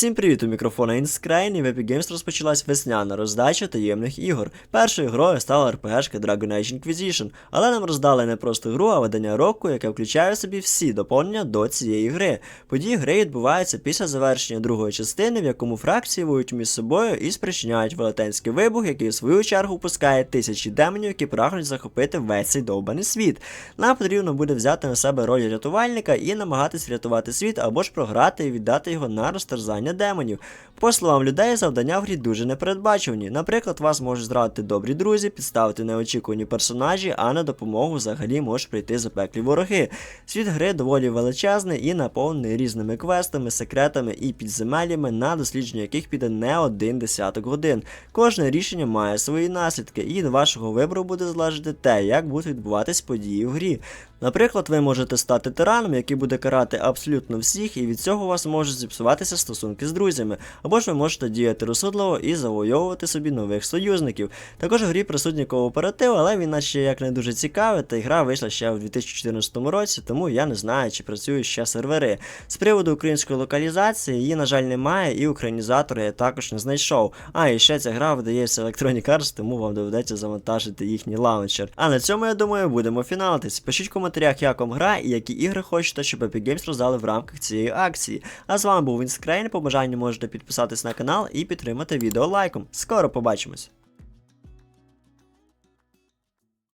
Всім привіт у мікрофона Інскрейн і в Epic Games розпочалась весняна роздача таємних ігор. Першою грою стала РПГшка Dragon Age Inquisition, але нам роздали не просто гру, а видання року, яке включає в собі всі доповнення до цієї гри. Події гри відбуваються після завершення другої частини, в якому фракції воюють між собою і спричиняють велетенський вибух, який в свою чергу пускає тисячі демонів, які прагнуть захопити весь цей довбаний світ. Нам потрібно буде взяти на себе роль рятувальника і намагатись врятувати світ або ж програти і віддати його на розтерзання демонів. По словам людей, завдання в грі дуже непередбачувані. Наприклад, вас можуть зрадити добрі друзі, підставити неочікувані персонажі, а на допомогу взагалі можуть прийти запеклі вороги. Світ гри доволі величезний і наповнений різними квестами, секретами і підземеллями, на дослідження яких піде не один десяток годин. Кожне рішення має свої наслідки, і від вашого вибору буде залежати те, як будуть відбуватись події в грі. Наприклад, ви можете стати тираном, який буде карати абсолютно всіх, і від цього у вас можуть зіпсуватися стосунки з друзями, або ж ви можете діяти розсудливо і завойовувати собі нових союзників. Також в грі присутній кооператив, але він наче як не дуже цікавий, та гра вийшла ще у 2014 році, тому я не знаю, чи працюють ще сервери. З приводу української локалізації її, на жаль, немає, і українізатори я також не знайшов. А і ще ця гра видається Electronic Arts, тому вам доведеться завантажити їхній лаунчер. А на цьому я думаю, будемо фіналитись. Пишіть в коментарях, як вам гра і які ігри хочете, щоб Epic Games роздали в рамках цієї акції. А з вами був Вінскрейн. По бажанню можете підписатись на канал і підтримати відео лайком. Скоро побачимось!